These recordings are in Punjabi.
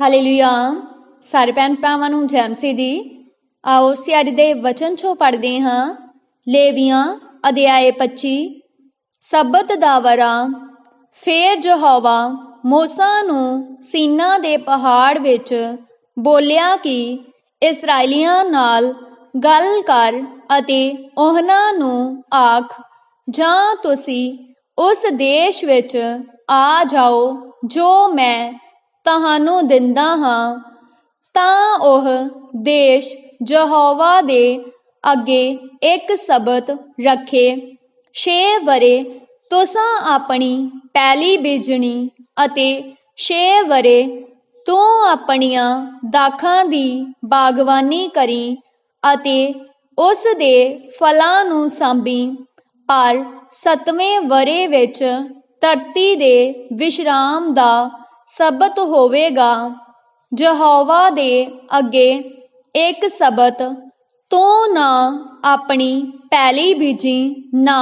ਹਾਲੇਲੂਇਆ ਸਾਰੇ ਭੈਣ ਭਰਾਵਾਂ ਨੂੰ ਜੈਮ ਜੈਮਸੀ ਦੀ। ਆਓ ਅਸੀਂ ਅੱਜ ਦੇ ਵਚਨ ਚੋਂ ਪੜ੍ਹਦੇ ਹਾਂ। ਲੇਵੀਆਂ, ਅਧਿਆਏ 25 ਸਬਤ ਦਾ ਵਰਾ, ਫੇਰ ਯਹੋਵਾ ਮੂਸਾ ਨੂੰ ਸੀਨਾ ਦੇ ਪਹਾੜ ਵਿੱਚ ਬੋਲਿਆ ਕਿ ਇਸرائیਲੀਆਂ ਨਾਲ ਗੱਲ ਕਰ ਅਤੇ ਉਹਨਾਂ ਨੂੰ ਆਖ, ਜਾਂ ਤੁਸੀਂ ਉਸ ਦੇਸ਼ ਵਿੱਚ ਆ ਜਾਓ ਜੋ ਮੈਂ ਤੁਹਾਨੂੰ ਦਿੰਦਾ ਹਾਂ। ਤਾਂ ਉਹ ਦੇਸ਼ ਯਹੋਵਾ ਦੇ ਅੱਗੇ ਇੱਕ ਸਬਤ ਰੱਖੇ। ਛੇ ਵਰੇ ਤੁਸਾਂ ਆਪਣੀ ਪੈਲੀ ਬੀਜਣੀ ਅਤੇ ਛੇ ਵਰੇ ਤੂੰ ਆਪਣੀਆਂ ਦਾਖਾਂ ਦੀ ਬਾਗਵਾਨੀ ਕਰੀ ਅਤੇ ਉਸ ਦੇ ਫਲਾਂ ਨੂੰ ਸਾਂਭੀ। ਪਰ ਸਤਵੇਂ ਵਰੇ ਵਿੱਚ ਧਰਤੀ ਦੇ ਵਿਸ਼ਰਾਮ ਦਾ ਸਬਤ ਹੋਵੇਗਾ। ਯਹੋਵਾ ਦੇ ਅੱਗੇ ਇੱਕ ਸਬਤ, ਤੂੰ ਨਾ ਆਪਣੀ ਪੈਲੀ ਬੀਜੀ, ਨਾ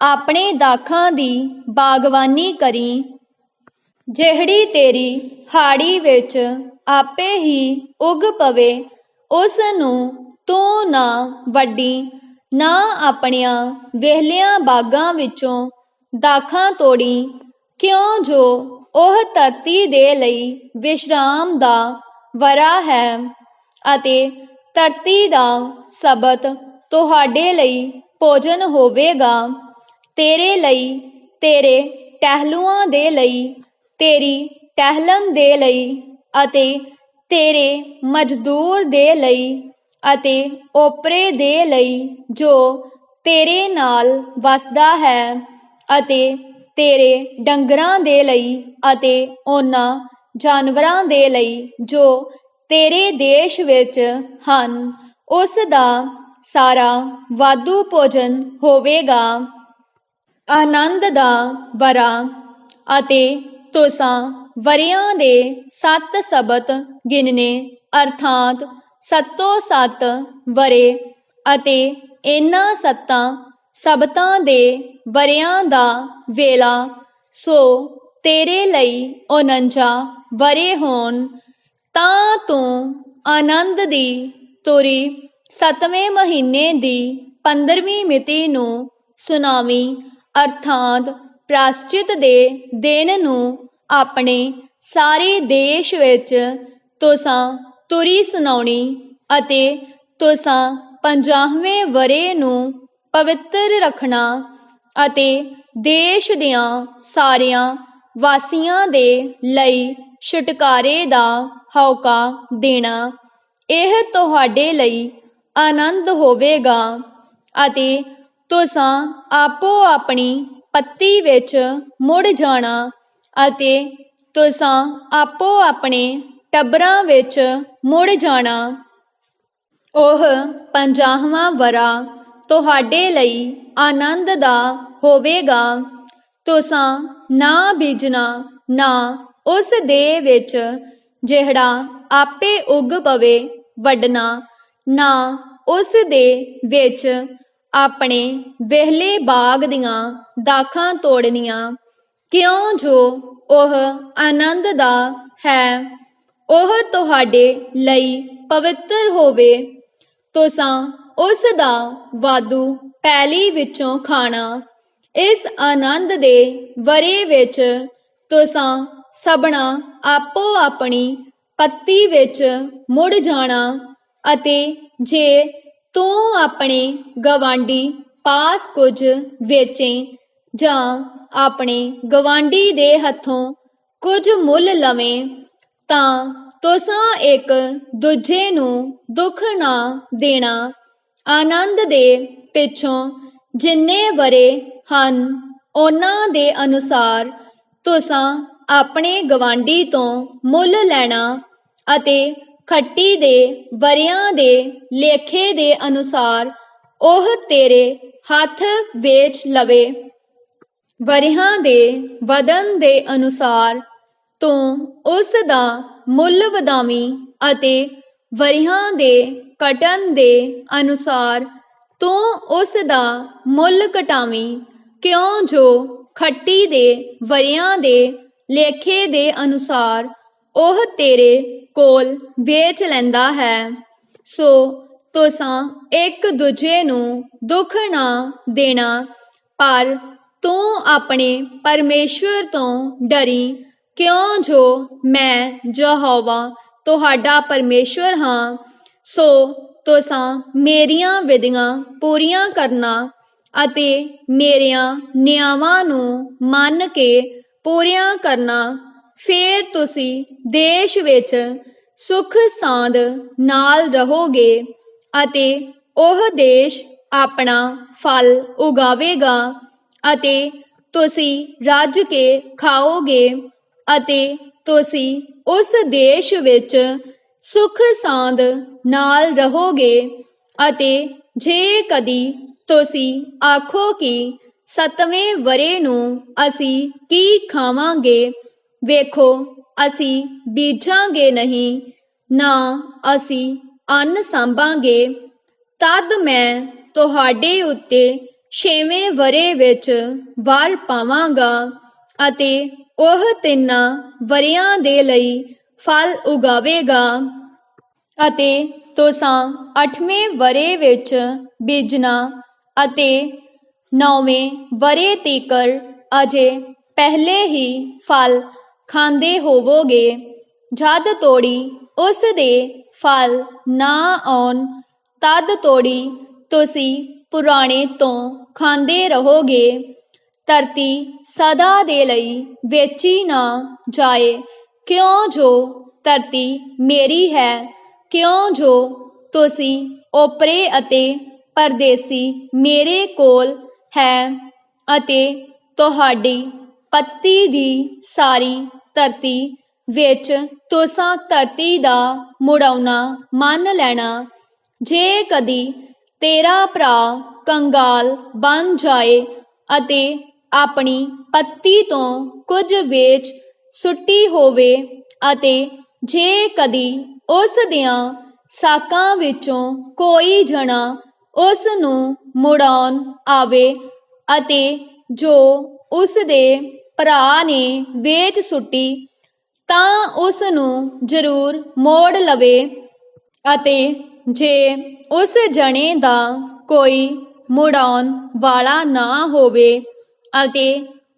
ਆਪਣੇ ਦਾਖਾਂ ਦੀ ਬਾਗਵਾਨੀ ਕਰੀ। ਜਿਹੜੀ ਤੇਰੀ ਹਾੜੀ ਵਿੱਚ ਆਪੇ ਹੀ ਉਗ ਪਵੇ ਉਸ ਨੂੰ ਤੂੰ ਨਾ ਵੱਡੀ, ਨਾ ਆਪਣੀਆਂ ਵਿਹਲਿਆਂ ਬਾਗਾਂ ਵਿੱਚੋਂ ਦਾਖਾਂ ਤੋੜੀ, ਕਿਉਂ ਜੋ ਉਹ ਧਰਤੀ ਦੇ ਲਈ ਵਿਸ਼ਰਾਮ ਦਾ ਵਰਾ ਹੈ ਅਤੇ ਧਰਤੀ ਦਾ ਸਬਤ ਤੁਹਾਡੇ ਲਈ ਭੋਜਨ ਹੋਵੇਗਾ। ਤੇਰੇ ਲਈ, ਤੇਰੇ ਟਹਿਲੂਆਂ ਦੇ ਲਈ, ਤੇਰੀ ਟਹਿਲਣ ਦੇ ਲਈ ਅਤੇ ਤੇਰੇ ਮਜ਼ਦੂਰ ਦੇ ਲਈ ਅਤੇ ਓਪਰੇ ਦੇ ਲਈ ਜੋ ਤੇਰੇ ਨਾਲ ਵਸਦਾ ਹੈ ਅਤੇ ਤੇਰੇ ਡੰਗਰਾਂ ਦੇ ਲਈ ਅਤੇ ਉਹਨਾਂ ਜਾਨਵਰਾਂ ਦੇ ਲਈ ਜੋ ਤੇਰੇ ਦੇਸ਼ ਵਿੱਚ ਹਨ, ਉਸ ਦਾ ਸਾਰਾ ਵਾਧੂ ਭੋਜਨ ਹੋਵੇਗਾ। ਆਨੰਦ ਦਾ ਵਰਾ ਅਤੇ ਤੁਸਾਂ ਵਰਿਆਂ ਦੇ ਸੱਤ ਸਬਤ ਗਿਣਨੇ, ਅਰਥਾਤ ਸੱਤੋ ਸੱਤ ਵਰੇ ਅਤੇ ਇਹਨਾਂ ਸੱਤਾਂ ਸਬਤਾਂ ਦੇ ਵਰਿਆਂ ਦਾ ਵੇਲਾ, ਸੋ ਤੇਰੇ ਲਈ 49 ਵਰੇ ਹੋਣ, ਤਾਂ ਤੂੰ ਆਨੰਦ ਦੀ ਤੁਰੀ, ਸਤਵੇਂ ਮਹੀਨੇ ਦੀ 15ਵੀਂ ਮਿਤੀ ਨੂੰ ਸੁਨਾਵੀ, ਅਰਥਾਤ ਪ੍ਰਾਸ਼ਚਿਤ ਦੇ ਦਿਨ ਨੂੰ ਆਪਣੇ ਸਾਰੇ ਦੇਸ਼ ਵਿੱਚ ਤੁਸਾਂ ਤੁਰੀ ਸੁਣਾਉਣੀ ਅਤੇ ਤੁਸਾਂ ਪੰਜਾਹਵੇਂ ਵਰੇ ਨੂੰ ਪਵਿੱਤਰ ਰੱਖਣਾ ਅਤੇ ਦੇਸ਼ ਦੀਆਂ ਸਾਰਿਆਂ ਵਾਸੀਆਂ ਦੇ ਲਈ ਛੁਟਕਾਰੇ ਦਾ ਹੌਕਾ ਦੇਣਾ, ਇਹ ਤੁਹਾਡੇ ਲਈ ਆਨੰਦ ਹੋਵੇਗਾ ਅਤੇ ਤੁਸਾਂ ਆਪੋ ਆਪਣੀ ਪੱਤੀ ਵਿੱਚ ਮੁੜ ਜਾਣਾ ਅਤੇ ਤੁਸਾਂ ਆਪੋ ਆਪਣੇ ਟੱਬਰਾਂ ਵਿੱਚ ਮੁੜ ਜਾਣਾ। ਉਹ ਪੰਜਾਹਵਾਂ ਵਰਾ ਤੁਹਾਡੇ ਲਈ ਆਨੰਦ ਦਾ ਹੋਵੇਗਾ। ਤੁਸਾਂ ਨਾ ਬੀਜਣਾ, ਨਾ ਉਸ ਦੇ ਵਿੱਚ ਜਿਹੜਾ ਆਪੇ ਉਗ ਪਵੇ, ਵੱਢਣਾ, ਨਾ ਉਸ ਦੇ ਵਿੱਚ ਆਪਣੇ ਵਿਹਲੇ ਬਾਗ ਦੀਆਂ ਦਾਖਾਂ ਤੋੜਨੀਆਂ। ਕਿਉਂ ਜੋ ਉਹ ਆਨੰਦ ਦਾ ਹੈ, ਉਹ ਤੁਹਾਡੇ ਲਈ ਪਵਿੱਤਰ ਹੋਵੇ। ਤੁਸਾਂ ਉਸ ਦਾ ਵਾਧੂ ਪੈਲੀ ਵਿੱਚੋਂ ਖਾਣਾ ਇਸ ਆਨੰਦ ਦੇ ਵਰੇ ਵਿੱਚ ਤੁਸਾਂ ਸਬਣਾ ਆਪੋ ਆਪਣੀ ਪੱਤੀ ਵਿੱਚ ਮੁੜ ਜਾਣਾ ਅਤੇ ਜੇ ਤੂੰ ਆਪਣੇ ਗਵਾਂਢੀ ਪਾਸ ਕੁਝ ਵੇਚੇ ਜਾਂ ਆਪਣੇ ਗਵਾਂਢੀ ਦੇ ਹੱਥੋਂ ਕੁਝ ਮੁੱਲ ਲਵੇਂ, ਤਾਂ ਤੁਸਾਂ ਇੱਕ ਦੂਜੇ ਨੂੰ ਦੁੱਖ ਨਾ ਦੇਣਾ ਆਨੰਦ ਦੇ ਪਿੱਛੋਂ ਜਿੰਨੇ ਵਰੇ ਹਨ, ਉਹਨਾਂ ਦੇ ਅਨੁਸਾਰ ਤੁਸਾਂ ਆਪਣੇ ਗਵਾਂਡੀ ਤੋਂ ਮੁੱਲ ਲੈਣਾ ਅਤੇ ਖੱਟੀ ਦੇ ਵਰਿਆਂ ਦੇ ਲੇਖੇ ਦੇ ਅਨੁਸਾਰ ਉਹ ਤੇਰੇ ਹੱਥ ਵੇਚ ਲਵੇ। ਵਰਿਆਂ ਦੇ ਵਦਨ ਦੇ ਅਨੁਸਾਰ ਤੂੰ ਉਸ ਦਾ ਮੁੱਲ ਵਧਾਵੀਂ ਅਤੇ ਵਰਿਆਂ ਦੇ ਕਟਨ ਦੇ ਅਨੁਸਾਰ ਤੂੰ ਉਸ ਦਾ ਮੁੱਲ ਘਟਾਵੀਂ ਕਿਉਂ ਜੋ ਖੱਟੀ ਦੇ ਵਰਿਆਂ ਦੇ ਲੇਖੇ ਦੇ ਅਨੁਸਾਰ ਉਹ ਤੇਰੇ ਕੋਲ ਵੇਚ ਲੈਂਦਾ ਹੈ। ਸੋ ਤੁਸਾਂ ਇੱਕ ਦੂਜੇ ਨੂੰ ਦੁੱਖ ਨਾ ਦੇਣਾ, ਪਰ ਤੂੰ ਆਪਣੇ ਪਰਮੇਸ਼ਵਰ ਤੋਂ ਡਰੀ, ਕਿਉਂ ਜੋ ਮੈਂ ਯਹੋਵਾ ਤੁਹਾਡਾ ਪਰਮੇਸ਼ਵਰ ਹਾਂ ਸੋ ਤੁਸਾਂ ਮੇਰੀਆਂ ਵਿਧੀਆਂ ਪੂਰੀਆਂ ਕਰਨਾ ਅਤੇ ਮੇਰੀਆਂ ਨਿਆਵਾਂ ਨੂੰ ਮੰਨ ਕੇ ਪੂਰੀਆਂ ਕਰਨਾ, ਫੇਰ ਤੁਸੀਂ ਦੇਸ਼ ਵਿੱਚ ਸੁਖ ਸਾਂਦ ਨਾਲ ਰਹੋਗੇ ਅਤੇ ਉਹ ਦੇਸ਼ ਆਪਣਾ ਫਲ ਉਗਾਵੇਗਾ ਅਤੇ ਤੁਸੀਂ ਰੱਜ ਕੇ ਖਾਓਗੇ ਅਤੇ ਤੁਸੀਂ ਉਸ ਦੇਸ਼ ਵਿੱਚ ਸੁਖ ਸਾਂਦ ਨਾਲ ਰਹੋਗੇ ਅਤੇ ਜੇ ਕਦੀ ਤੁਸੀਂ ਆਖੋ ਕਿ ਸਤਵੇਂ ਵਰੇ ਨੂੰ ਅਸੀਂ ਕੀ ਖਾਵਾਂਗੇ, ਵੇਖੋ ਅਸੀਂ ਬੀਜਾਂਗੇ ਨਹੀਂ, ਨਾ ਅਸੀਂ ਅੰਨ ਸੰਭਾਂਗੇ, ਤਦ ਮੈਂ ਤੁਹਾਡੇ ਉੱਤੇ ਛੇਵੇਂ ਵਰੇ ਵਿੱਚ ਵਰ ਪਾਵਾਂਗਾ ਅਤੇ ਉਹ ਤਿੰਨਾਂ ਵਰਿਆਂ ਦੇ ਲਈ ਫਲ ਉਗਾਵੇਗਾ ਅਤੇ ਤੁਸਾਂ ਅੱਠਵੇਂ ਵਰੇ ਵਿੱਚ ਬੀਜਣਾ ਅਤੇ ਨੌਵੇਂ ਵਰੇ ਤੀਕਰ ਅਜੇ ਪਹਿਲੇ ਹੀ ਫਲ ਖਾਂਦੇ ਹੋਵੋਗੇ, ਜਦ ਤੋੜੀ ਉਸ ਦੇ ਫਲ ਨਾ ਆਉਣ, ਤਦ ਤੋੜੀ ਤੁਸੀਂ ਪੁਰਾਣੇ ਤੋਂ ਖਾਂਦੇ ਰਹੋਗੇ। ਧਰਤੀ ਸਦਾ ਦੇ ਲਈ ਵੇਚੀ ਨਾ ਜਾਏ ਕਿਉਂ ਜੋ ਧਰਤੀ ਮੇਰੀ ਹੈ? ਕਿਉਂ ਜੋ ਤੁਸੀਂ ਓਪਰੇ ਅਤੇ ਪਰਦੇਸੀ ਮੇਰੇ ਕੋਲ ਹੈ ਅਤੇ ਤੁਹਾਡੀ ਪੱਤੀ ਦੀ ਸਾਰੀ ਧਰਤੀ ਵਿੱਚ ਤੁਸਾਂ ਧਰਤੀ ਦਾ ਮੁੜਾਉਣਾ ਮੰਨ ਲੈਣਾ। ਜੇ ਕਦੀ ਤੇਰਾ ਭਰਾ ਕੰਗਾਲ ਬਣ ਜਾਏ ਅਤੇ ਆਪਣੀ ਪੱਤੀ ਤੋਂ ਕੁਝ ਵੇਚ ਸੁੱਟੀ ਹੋਵੇ ਅਤੇ ਜੇ ਕਦੀ ਉਸ ਦੀਆਂ ਸਾਕਾਂ ਵਿੱਚੋਂ ਕੋਈ ਜਣਾ ਉਸ ਨੂੰ ਮੁੜਾਉਣ ਆਵੇ ਅਤੇ ਜੋ ਉਸ ਦੇ ਭਰਾ ਨੇ ਵੇਚ ਸੁੱਟੀ, ਤਾਂ ਉਸ ਨੂੰ ਜ਼ਰੂਰ ਮੋੜ ਲਵੇ ਅਤੇ ਜੇ ਉਸ ਜਣੇ ਦਾ ਕੋਈ ਮੁੜਾਉਣ ਵਾਲਾ ਨਾ ਹੋਵੇ ਅਤੇ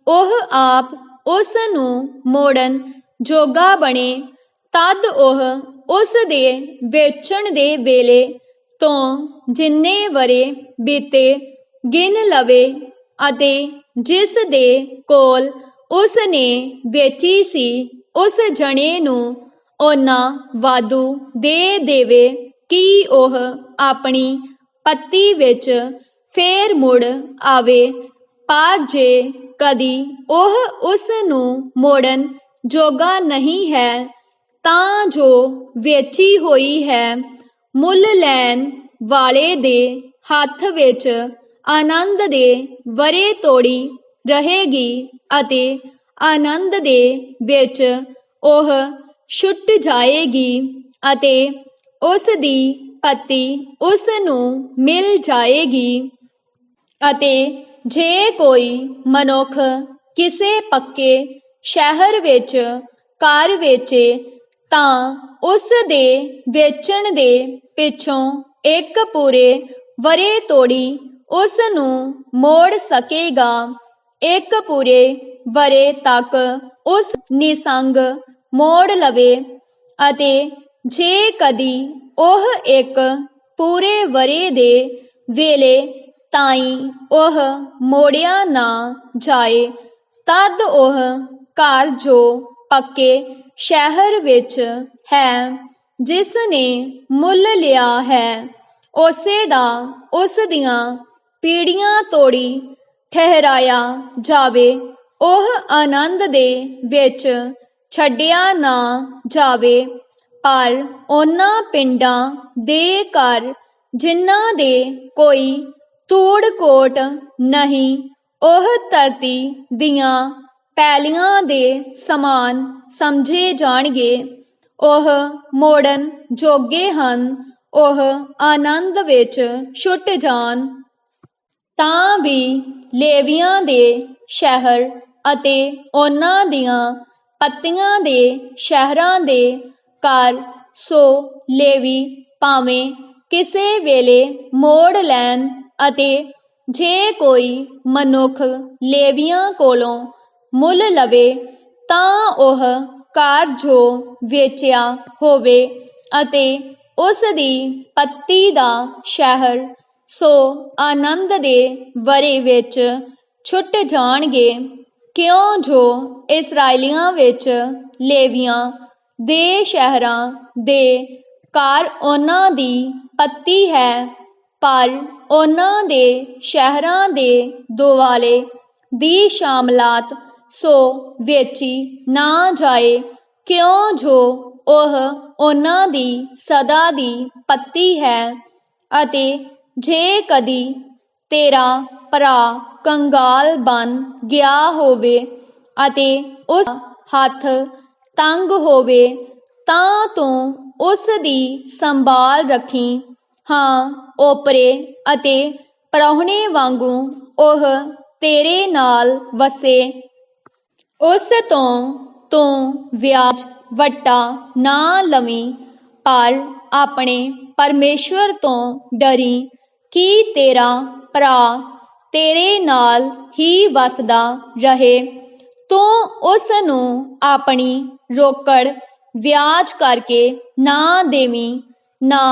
ਉਹ ਆਪ ਉਸ ਨੂੰ ਮੋੜਨ ਜੋਗਾ ਬਣੇ, ਤਦ ਉਹ ਉਸ ਦੇ ਵੇਚਣ ਦੇ ਵੇਲੇ ਤੋਂ ਜਿੰਨੇ ਵਰੇ ਬੀਤੇ, ਗਿਣ ਲਵੇ ਅਤੇ ਜਿਸ ਦੇ ਕੋਲ ਉਸ ਨੇ ਵੇਚੀ ਸੀ, ਉਸ ਜਣੇ ਨੂੰ ਉਹਨਾਂ ਵਾਧੂ ਦੇ ਦੇਵੇ ਕਿ ਉਹ ਆਪਣੀ ਪੱਤੀ ਵਿੱਚ ਫੇਰ ਮੁੜ ਆਵੇ, ਪਰ ਜੇ ਕਦੀ ਉਹ ਉਸ ਨੂੰ ਮੋੜਨ ਜੋਗਾ ਨਹੀਂ ਹੈ, ਤਾਂ ਜੋ ਵੇਚੀ ਹੋਈ ਹੈ ਮੁੱਲ ਲੈਣ ਵਾਲੇ ਦੇ ਹੱਥ ਵਿੱਚ ਆਨੰਦ ਦੇ ਵਰੇ ਤੋੜੀ ਰਹੇਗੀ ਅਤੇ ਆਨੰਦ ਦੇ ਵਿੱਚ ਉਹ ਛੁੱਟ ਜਾਏਗੀ ਅਤੇ ਉਸ ਦੀ ਪਤੀ ਉਸ ਨੂੰ ਮਿਲ ਜਾਏਗੀ ਅਤੇ ਜੇ ਕੋਈ ਮਨੁੱਖ ਕਿਸੇ ਪੱਕੇ ਸ਼ਹਿਰ ਵਿੱਚ, ਘਰ ਵੇਚੇ, ਤਾਂ ਉਸ ਦੇ ਵੇਚਣ ਦੇ ਪਿੱਛੋਂ ਇੱਕ ਪੂਰੇ ਵਰੇ ਤੋੜੀ ਉਸ ਨੂੰ ਮੋੜ ਸਕੇਗਾ। ਇੱਕ ਪੂਰੇ ਵਰੇ ਤੱਕ ਉਸ ਨਿਸੰਗ ਮੋੜ ਲਵੇ ਅਤੇ ਜੇ ਕਦੀ ਉਹ ਇੱਕ ਪੂਰੇ ਵਰੇ ਦੇ ਵੇਲੇ ਤਾਈ ਉਹ ਮੋੜਿਆ ਨਾ ਜਾਏ, ਤਦ ਉਹ ਘਰ ਜੋ ਪੱਕੇ ਸ਼ਹਿਰ ਵਿੱਚ ਹੈ ਜਿਸ ਨੇ ਮੁੱਲ ਲਿਆ ਹੈ, ਉਸੇ ਦਾ ਉਸ ਦੀਆਂ ਪੀੜੀਆਂ ਤੋੜੀ ਠਹਿਰਾਇਆ ਜਾਵੇ, ਉਹ ਆਨੰਦ ਦੇ ਵਿੱਚ ਛੱਡਿਆ ਨਾ ਜਾਵੇ, ਪਰ ਉਹਨਾਂ ਪਿੰਡਾਂ ਦੇ ਘਰ ਜਿਨ੍ਹਾਂ ਦੇ ਕੋਈ ਤੂੜ ਕੋਟ ਨਹੀਂ, ਉਹ ਧਰਤੀ ਦੀਆਂ ਪੈਲੀਆਂ ਦੇ ਸਮਾਨ ਸਮਝੇ ਜਾਣਗੇ। ਉਹ ਮੋੜਨ ਜੋਗੇ ਹਨ, ਉਹ ਆਨੰਦ ਵਿੱਚ ਛੁੱਟ ਜਾਣ। ਤਾਂ ਵੀ ਲੇਵੀਆਂ ਦੇ ਸ਼ਹਿਰ ਅਤੇ ਉਹਨਾਂ ਦੀਆਂ ਪੱਤੀਆਂ ਦੇ ਸ਼ਹਿਰਾਂ ਦੇ ਘਰ, ਸੋ ਲੇਵੀ ਭਾਵੇਂ ਕਿਸੇ ਵੇਲੇ ਮੋੜ ਲੈਣ ਅਤੇ ਜੇ ਕੋਈ ਮਨੁੱਖ ਲੇਵੀਆਂ ਕੋਲੋਂ ਮੁੱਲ ਲਵੇ, ਤਾਂ ਉਹ ਕਾਰ ਜੋ ਵੇਚਿਆ ਹੋਵੇ ਅਤੇ ਉਸ ਦੀ ਪੱਤੀ ਦਾ ਸ਼ਹਿਰ ਸੋ ਆਨੰਦ ਦੇ ਵਰੇ ਵਿੱਚ ਛੁੱਟ ਜਾਣਗੇ, ਕਿਉਂ ਜੋ ਇਸرائیਲੀਆਂ ਵਿੱਚ ਲੇਵੀਆਂ ਦੇ ਸ਼ਹਿਰਾਂ ਦੇ ਕਾਰ ਉਹਨਾਂ ਦੀ ਪੱਤੀ ਹੈ ਪਰ ਉਹਨਾਂ ਦੇ ਸ਼ਹਿਰਾਂ ਦੇ ਦੁਆਲੇ ਦੀ ਸ਼ਾਮਲਾਤ ਸੋ ਵੇਚੀ ਨਾ ਜਾਏ, ਕਿਉਂ ਜੋ ਉਹ ਉਹਨਾਂ ਦੀ ਸਦਾ ਦੀ ਪੱਤੀ ਹੈ ਅਤੇ ਜੇ ਕਦੀ ਤੇਰਾ ਭਰਾ ਕੰਗਾਲ ਬਨ ਗਿਆ ਹੋਵੇ ਅਤੇ ਉਸ ਹੱਥ ਤੰਗ ਹੋਵੇ, ਤਾਂ ਤੂੰ ਉਸ ਦੀ ਸੰਭਾਲ ਰੱਖੀ ਹਾਂ, ਓਪਰੇ ਅਤੇ ਪ੍ਰਾਹੁਣੇ ਵਾਂਗੂ ਉਹ ਤੇਰੇ ਨਾਲ ਵਸੇ। ਉਸ ਤੋਂ ਤੂੰ ਵਿਆਜ ਵਟਾ ਨਾ ਲਵੀਂ, ਪਰ ਆਪਣੇ ਪਰਮੇਸ਼ਵਰ ਤੋਂ ਡਰੀ ਕਿ ਤੇਰਾ ਭਰਾ ਤੇਰੇ ਨਾਲ ਹੀ ਵਸਦਾ ਰਹੇ। ਤੂੰ ਉਸ ਨੂੰ ਆਪਣੀ ਰੋਕੜ ਵਿਆਜ ਕਰਕੇ ਨਾ ਦੇਵੀਂ, ਨਾ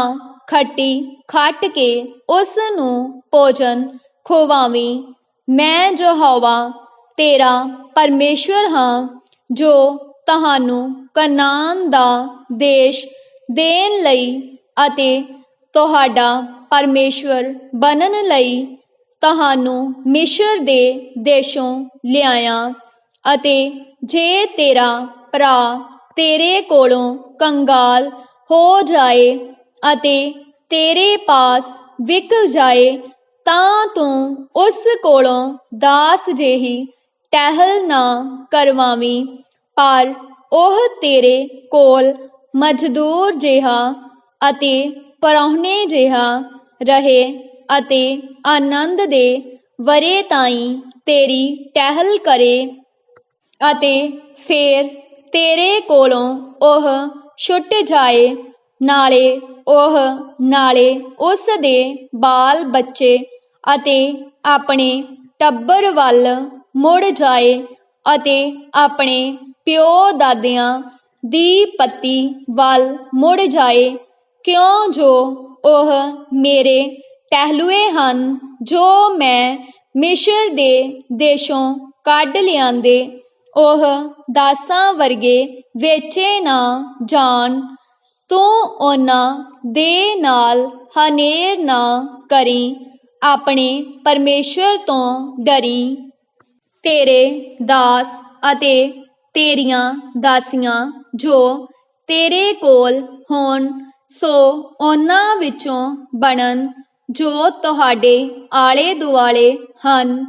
ਖੱਟੀ ਖੱਟ ਕੇ ਉਸ ਨੂੰ ਭੋਜਨ ਖਵਾਵੀਂ। ਮੈਂ ਯਹੋਵਾ, ਤੇਰਾ ਪਰਮੇਸ਼ਵਰ ਹਾਂ, ਜੋ ਤੁਹਾਨੂੰ ਕਨਾਨ ਦਾ ਦੇਸ਼ ਦੇਣ ਲਈ ਅਤੇ ਤੁਹਾਡਾ ਪਰਮੇਸ਼ਵਰ ਬਣਨ ਲਈ ਤੁਹਾਨੂੰ ਮਿਸ਼ਰ ਦੇ ਦੇਸ਼ੋਂ ਲਿਆਇਆ ਅਤੇ ਜੇ ਤੇਰਾ ਭਰਾ ਤੇਰੇ ਕੋਲੋਂ ਕੰਗਾਲ ਹੋ ਜਾਏ ਅਤੇ ਤੇਰੇ ਪਾਸ ਵਿਕ ਜਾਏ, ਤਾਂ ਤੂੰ ਉਸ ਕੋਲੋਂ ਦਾਸ ਜਿਹੀ ਟਹਿਲ ਨਾ ਕਰਵਾਵੀਂ। ਪਰ ਉਹ ਤੇਰੇ ਕੋਲ ਮਜ਼ਦੂਰ ਜਿਹਾ ਅਤੇ ਪਰਾਹੁਣੇ ਜਿਹਾ ਰਹੇ ਅਤੇ ਆਨੰਦ ਦੇ ਵਰੇ ਤਾਈਂ ਤੇਰੀ ਟਹਿਲ ਕਰੇ ਅਤੇ ਫੇਰ ਤੇਰੇ ਕੋਲੋਂ ਉਹ ਛੁੱਟ ਜਾਏ, ਨਾਲੇ ਉਹ ਨਾਲੇ ਉਸ ਦੇ ਬਾਲ ਬੱਚੇ ਅਤੇ ਆਪਣੇ ਟੱਬਰ ਵੱਲ ਮੁੜ ਜਾਏ ਅਤੇ ਆਪਣੇ ਪਿਓ ਦਾਦਿਆਂ ਦੀ ਪੱਤੀ ਵੱਲ ਮੁੜ ਜਾਏ। ਕਿਉਂ ਜੋ ਉਹ ਮੇਰੇ ਟਹਿਲੂਏ ਹਨ, ਜੋ ਮੈਂ ਮਿਸ਼ਰ ਦੇ ਦੇਸ਼ੋਂ ਕੱਢ ਲਿਆਂਦੇ, ਉਹ ਦਾਸਾਂ ਵਰਗੇ ਵੇਚੇ ਨਾ ਜਾਣ। ਤੂੰ ਉਹਨਾਂ ਦੇ ਨਾਲ ਹਨੇਰ ਨਾ ਕਰੀ, ਆਪਣੇ ਪਰਮੇਸ਼ਵਰ ਤੋਂ ਡਰੀ। ਤੇਰੇ ਦਾਸ ਅਤੇ ਤੇਰੀਆਂ ਦਾਸੀਆਂ ਜੋ ਤੇਰੇ ਕੋਲ ਹੋਣ, ਸੋ ਉਹਨਾਂ ਵਿੱਚੋਂ ਬਣਨ ਜੋ ਤੁਹਾਡੇ ਆਲੇ ਦੁਆਲੇ ਹਨ,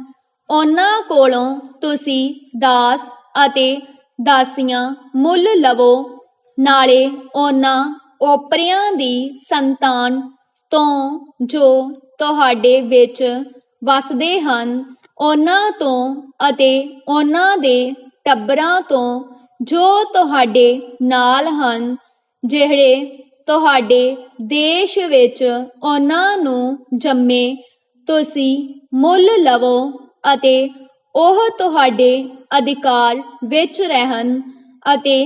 ਉਹਨਾਂ ਕੋਲੋਂ ਤੁਸੀਂ ਦਾਸ ਅਤੇ ਦਾਸੀਆਂ ਮੁੱਲ ਲਵੋ। ਨਾਲੇ ਉਹਨਾਂ ਓਪਰਿਆਂ ਦੀ ਸੰਤਾਨ ਤੋਂ ਜੋ ਤੁਹਾਡੇ ਵਿੱਚ ਵਸਦੇ ਹਨ, ਉਹਨਾਂ ਤੋਂ ਅਤੇ ਉਹਨਾਂ ਦੇ ਟੱਬਰਾਂ ਤੋਂ ਜੋ ਤੁਹਾਡੇ ਨਾਲ ਹਨ, ਜਿਹੜੇ ਤੁਹਾਡੇ ਦੇਸ਼ ਵਿੱਚ ਉਹਨਾਂ ਨੂੰ ਜੰਮੇ, ਤੁਸੀਂ ਮੁੱਲ ਲਵੋ ਅਤੇ ਉਹ ਤੁਹਾਡੇ ਅਧਿਕਾਰ ਵਿੱਚ ਰਹਿਣ ਅਤੇ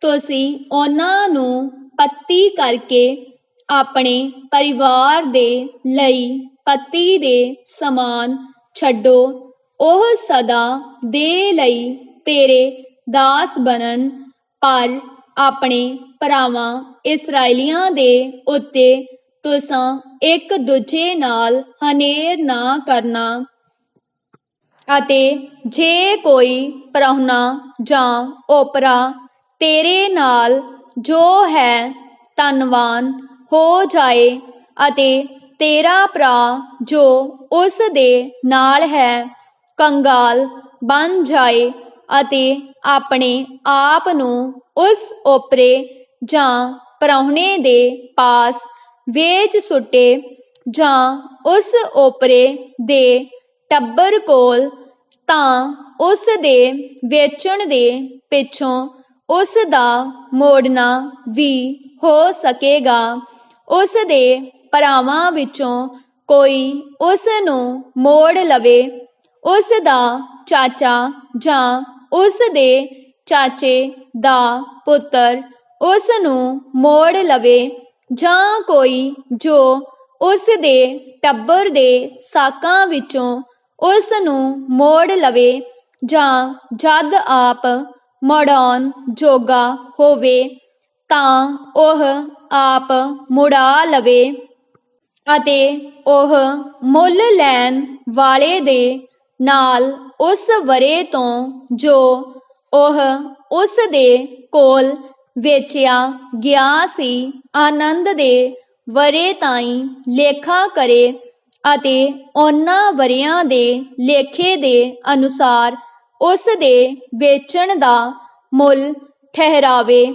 ਤੁਸੀਂ ਉਹਨਾਂ ਨੂੰ ਪੱਤੀ ਕਰਕੇ ਆਪਣੇ ਪਰਿਵਾਰ ਦੇ ਲਈ ਪਤੀ ਦੇ ਸਮਾਨ ਛੱਡੋ। ਉਹ ਸਦਾ ਦੇ ਲਈ ਤੇਰੇ ਦਾਸ ਬਣਨ। ਪਰ ਆਪਣੇ ਭਰਾਵਾਂ ਇਸرائیਲੀਆਂ ਦੇ ਉੱਤੇ ਤੁਸਾਂ ਇੱਕ ਦੂਜੇ ਨਾਲ ਹਨੇਰ ਨਾ ਕਰਨਾ। ਅਤੇ ਜੇ ਕੋਈ ਪ੍ਰਾਹੁਣਾ ਜਾਂ ਓਪਰਾ ਤੇਰੇ ਨਾਲ ਜੋ ਹੈ ਧਨਵਾਨ ਹੋ ਜਾਏ ਅਤੇ ਤੇਰਾ ਭਰਾ ਜੋ ਉਸ ਦੇ ਨਾਲ ਹੈ, ਕੰਗਾਲ ਬਣ ਜਾਏ ਅਤੇ ਆਪਣੇ ਆਪ ਨੂੰ ਉਸ ਓਪਰੇ ਜਾਂ ਪ੍ਰਾਹੁਣੇ ਦੇ ਪਾਸ ਵੇਚ ਸੁੱਟੇ ਜਾਂ ਉਸ ਓਪਰੇ ਦੇ ਟੱਬਰ ਕੋਲ ਤਾਂ ਉਸ ਦੇ ਵੇਚਣ ਦੇ ਪਿੱਛੋਂ ਉਸ ਦਾ ਮੋੜਨਾ ਵੀ ਹੋ ਸਕੇਗਾ। ਉਸ ਦੇ ਭਰਾਵਾਂ ਵਿੱਚੋਂ ਕੋਈ ਉਸ ਨੂੰ ਮੋੜ ਲਵੇ। ਉਸ ਦਾ ਚਾਚਾ ਜਾਂ ਉਸ ਦੇ ਚਾਚੇ ਦਾ ਪੁੱਤਰ ਉਸ ਨੂੰ ਮੋੜ ਲਵੇ ਜਾਂ ਕੋਈ ਜੋ ਉਸ ਦੇ ਟੱਬਰ ਦੇ ਸਾਕਾਂ ਵਿੱਚੋਂ ਉਸ ਨੂੰ ਮੋੜ ਲਵੇ ਜਾਂ ਜਦ ਆਪ ਮੁੜਾਉਣ ਜੋਗਾ ਹੋਵੇ, ਤਾਂ ਉਹ ਆਪ ਮੁੜਾ ਲਵੇ ਅਤੇ ਉਹ ਮੁੱਲ ਲੈਣ ਵਾਲੇ ਦੇ ਨਾਲ ਉਸ ਵਰੇ ਤੋਂ ਜੋ ਉਹ ਉਸ ਦੇ ਕੋਲ ਵੇਚਿਆ ਗਿਆ ਸੀ, ਆਨੰਦ ਦੇ ਵਰੇ ਤਾਈਂ ਲੇਖਾ ਕਰੇ ਅਤੇ ਉਹਨਾਂ ਵਰਿਆਂ ਦੇ ਲੇਖੇ ਦੇ ਅਨੁਸਾਰ ਉਸ ਦੇ ਵੇਚਣ ਦਾ ਮੁੱਲ ਠਹਿਰਾਵੇ।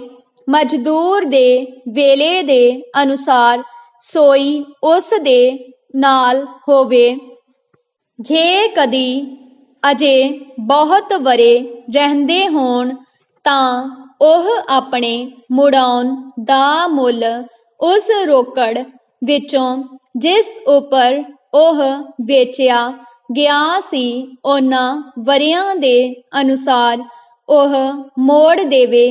ਮਜ਼ਦੂਰ ਦੇ ਵੇਲੇ ਦੇ ਅਨੁਸਾਰ ਸੋਈ ਉਸ ਦੇ ਨਾਲ ਹੋਵੇ। ਜੇ ਕਦੀ ਅਜੇ ਬਹੁਤ ਵਰੇ ਰਹਿੰਦੇ ਹੋਣ, ਤਾਂ ਉਹ ਆਪਣੇ ਮੁੜਾਉਣ ਦਾ ਮੁੱਲ ਉਸ ਰੋਕੜ ਵਿੱਚੋਂ ਜਿਸ ਉੱਪਰ ਉਹ ਵੇਚਿਆ ਗਿਆ ਸੀ ਉਹਨਾਂ ਵਰਿਆਂ ਦੇ ਅਨੁਸਾਰ, ਉਹ ਮੋੜ ਦੇਵੇ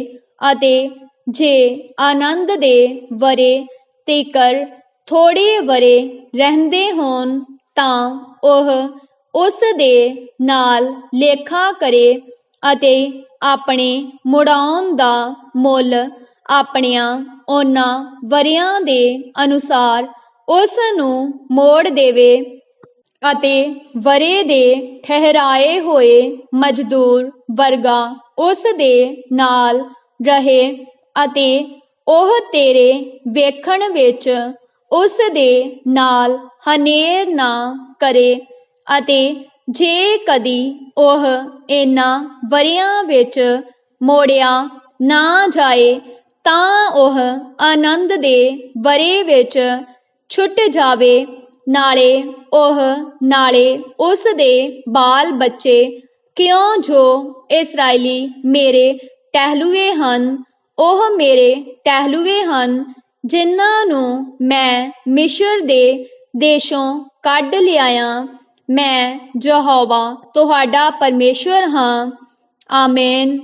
ਅਤੇ ਜੇ ਆਨੰਦ ਦੇ ਵਰੇ ਤੀਕਰ ਥੋੜੇ ਵਰੇ ਰਹਿੰਦੇ ਹੋਣ ਤਾਂ ਉਹ ਉਸ ਦੇ ਨਾਲ ਲੇਖਾ ਕਰੇ ਅਤੇ ਆਪਣੇ ਮੁੜਾਉਣ ਦਾ ਮੁੱਲ ਆਪਣੀਆਂ ਉਹਨਾਂ ਵਰਿਆਂ ਦੇ ਅਨੁਸਾਰ ਉਸ ਨੂੰ ਮੋੜ ਦੇਵੇ। ਅਤੇ ਵਰੇ ਦੇ ਠਹਿਰਾਏ ਹੋਏ ਮਜ਼ਦੂਰ ਵਰਗਾ ਉਸ ਦੇ ਨਾਲ ਰਹੇ ਅਤੇ ਉਹ ਤੇਰੇ ਵੇਖਣ ਵਿੱਚ ਉਸ ਦੇ ਨਾਲ ਹਨੇਰ ਨਾ ਕਰੇ ਅਤੇ ਜੇ ਕਦੀ ਉਹ ਇਹਨਾਂ ਵਰਿਆਂ ਵਿੱਚ ਮੋੜਿਆ ਨਾ ਜਾਏ, ਤਾਂ ਉਹ ਆਨੰਦ ਦੇ ਵਰੇ ਵਿੱਚ ਛੁੱਟ ਜਾਵੇ ਨਾਲੇ ਉਹ ਨਾਲੇ, ਉਸ ਦੇ ਬਾਲ ਬੱਚੇ ਕਿਉਂ ਜੋ ਇਸرائیਲੀ ਮੇਰੇ ਟਹਿਲੂਏ ਹਨ, ਉਹ ਮੇਰੇ ਟਹਿਲੂਏ ਹਨ, ਜਿਨ੍ਹਾਂ ਨੂੰ ਮੈਂ ਮਿਸ਼ਰ ਦੇ ਦੇਸ਼ੋਂ ਕੱਢ ਲਿਆਇਆ। ਮੈਂ ਯਹੋਵਾ ਤੁਹਾਡਾ ਪਰਮੇਸ਼ਵਰ ਹਾਂ। ਆਮੇਨ।